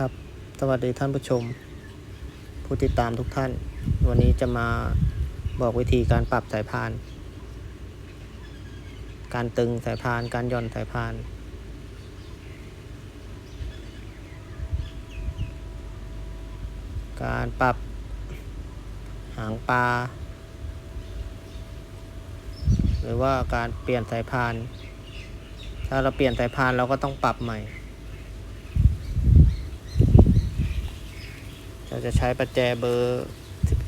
ครับ สวัสดีท่านผู้ชม ผู้ติดตามทุกท่าน วันนี้จะมาบอกวิธีการปรับสายพาน การตึงสายพาน การย่อนสายพาน การปรับหางปลา หรือว่าการเปลี่ยนสายพาน ถ้าเราเปลี่ยนสายพานเราก็ต้องปรับใหม่ เราจะใช้ประแจเบอร์ 17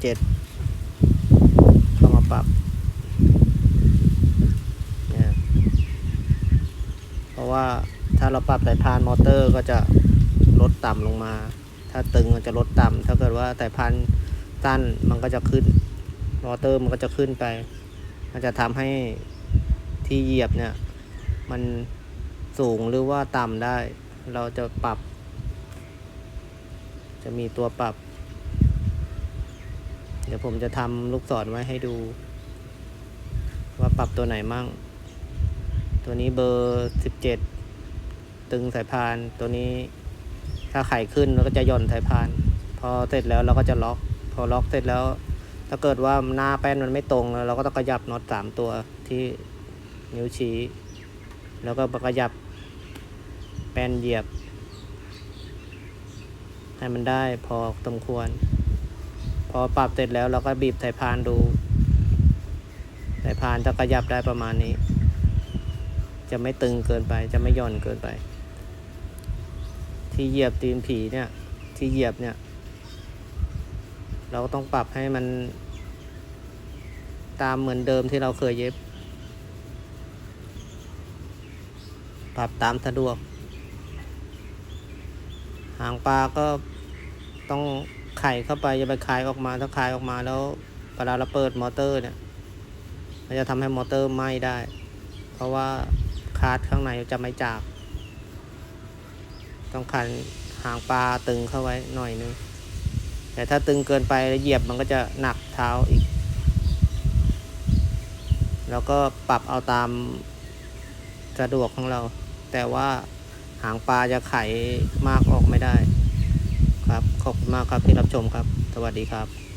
เข้ามาปรับเนี่ยเพราะว่าถ้าเราปรับสายพานมอเตอร์ก็จะลดต่ำลงมา ถ้าตึงมันจะลดต่ำถ้าเกิดว่าสายพานสั้นมันก็จะขึ้นมอเตอร์มันก็จะขึ้นไป มันจะทำให้ที่เหยียบเนี่ย มันสูงหรือว่าต่ำได้ เราจะปรับ จะมีตัวปรับ เดี๋ยวผมจะทำลูกศรไว้ให้ดู ว่าปรับตัวไหนมั่ง ตัวนี้เบอร์สิบเจ็ดตึงสายพานตัวนี้ถ้าไขขึ้นเราก็จะหย่อนสายพาน พอเสร็จแล้วเราก็จะล็อก พอล็อกเสร็จแล้ว ถ้าเกิดว่าหน้าแป้นมันไม่ตรงเราก็ต้องขยับน็อตสามตัวที่นิ้วชี้ แล้วก็ขยับแป้นเหยียบ ให้มันได้พอสมควร พอปรับเสร็จแล้วเราก็บีบสายพานดูสายพานจะขยับได้ประมาณนี้ จะไม่ตึงเกินไป จะไม่ย่อนเกินไป ที่เหยียบตีนผีเนี่ย ที่เหยียบเนี่ย เราก็ต้องปรับให้มัน ตามเหมือนเดิมที่เราเคยเย็บ ปรับตามสะดวก หางปลาก็ต้องไข่เข้าไปอย่าไปคายออกมาถ้าคายออกมาแล้วเวลาเราเปิดมอเตอร์เนี่ย มันจะทำให้มอเตอร์ไหม้ได้ เพราะว่าคาร์ดข้างในจะไม่จาก ต้องคันหางปลาตึงเข้าไว้หน่อยนึง แต่ถ้าตึงเกินไปแล้วเหยียบมันก็จะหนักเท้าอีก แล้วก็ปรับเอาตามสะดวกของเรา แต่ว่า หางปลาจะไขมากออกไม่ได้ ครับ ขอบคุณมากครับที่รับชมครับ สวัสดีครับ